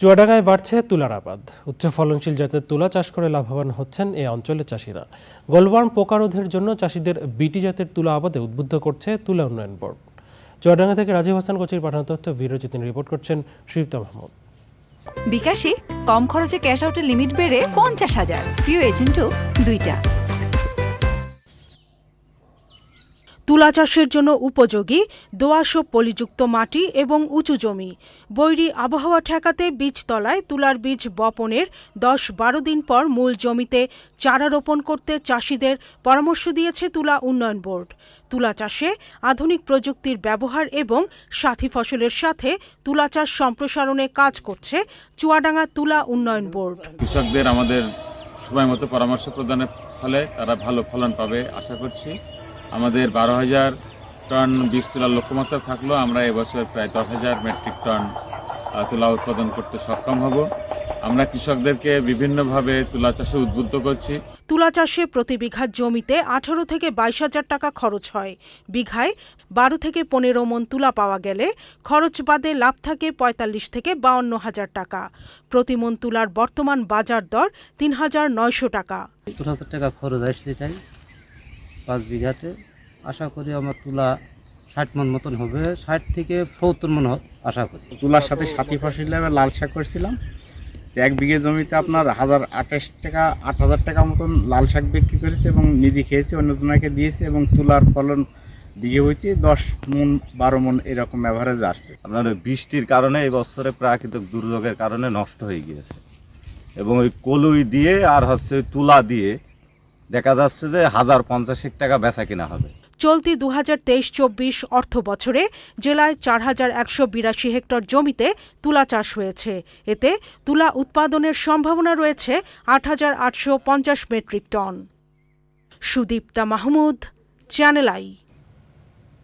চুয়াডাঙ্গায় বাড়ছে তুলার আবাদ। উচ্চ ফলনশীল জাতের তুলা চাষ করে লাভবান হচ্ছেন এই অঞ্চলের চাষিরা। গোলওয়ার্ম পোকা রোধের জন্য চাষিদের বিটি জাতের তুলা আবাদে উদ্বুদ্ধ করছে তুলা উন্নয়ন বোর্ড। চুয়াডাঙ্গা থেকে রাজীব হাসান কোচির পাঠানো তথ্য ভিডিওচিত্র রিপোর্ট করছেন সুদীপ্ত মাহমুদ। বিকাশে কম খরচে ক্যাশ আউটের লিমিট বেড়ে পঞ্চাশ হাজার। প্রিয় এজেন্টও দুইটা। তুলা চাষের জন্য উপযোগী দোআঁশ ও পলিযুক্ত মাটি এবং উঁচু জমি। বৈরী আবহাওয়া ঠেকাতে বীজতলায় তুলার বীজ বপনের দশ বারো দিন পর মূল জমিতে চারা রোপণ করতে চাষিদের পরামর্শ দিয়েছে তুলা উন্নয়ন বোর্ড। তুলা চাষে আধুনিক প্রযুক্তির ব্যবহার এবং সাথী ফসলের সাথে তুলা চাষ সম্প্রসারণে কাজ করছে চুয়াডাঙ্গা তুলা উন্নয়ন বোর্ড। কৃষকদের আমাদের সময় মতো পরামর্শ প্রদানের ফলে তারা ভালো ফলন পাবে, আশা করছি। আমাদের বারো হাজার টন বীজ তোলার লক্ষ্যমাত্রা থাকলেও আমরা এবছর প্রায় দশ হাজার মেট্রিক টন তুলা উৎপাদন করতে সক্ষম হব। আমরা কৃষকদেরকে বিভিন্নভাবে তুলা চাষে উদ্বুদ্ধ করছি। তুলা চাষে প্রতি বিঘা জমিতে আঠারো থেকে বাইশ হাজার টাকা খরচ হয়। বিঘায় বারো থেকে পনেরো মন তুলা পাওয়া গেলে খরচ বাদে লাভ থাকে পঁয়তাল্লিশ থেকে বাউন্ন হাজার টাকা। প্রতি মন তুলার বর্তমান বাজার দর তিন হাজার নয়শো টাকা। সত্তর হাজার টাকা খরচ আসছে এটাই। পাঁচ বিঘাতে। আশা করি আমার তুলা ষাট মন মতন হবে। ষাট থেকে সত্তর মন আশা করি। তুলার সাথে সাথী ফসল আমি লাল শাক করছিলাম। এক বিঘে জমিতে আপনার হাজার আঠাশ টাকা আট হাজার টাকা মতন লাল শাক বিক্রি করেছে এবং নিজে খেয়েছি অন্যজনকে দিয়েছে এবং তুলার ফলন বিঘে হইতে দশ মন বারো মন এরকম অ্যাভারেজ আসবে। আপনার বৃষ্টির কারণে এই বছরে প্রাকৃতিক দুর্যোগের কারণে নষ্ট হয়ে গিয়েছে। এবং ওই কলুই দিয়ে আর হচ্ছে ওই তুলা দিয়ে দেখা যাচ্ছে যে হাজার পঞ্চাশ টাকা বেচা কিনা হবে। চলতি দু হাজার তেইশ চব্বিশ অর্থ বছরে জেলায় চার হাজার একশো বিরাশি হেক্টর জমিতে তুলা চাষ হয়েছে। এতে তুলা উৎপাদনের সম্ভাবনা রয়েছে আট হাজার আটশো পঞ্চাশ metric ton. Sudipta Mahmud, channel I.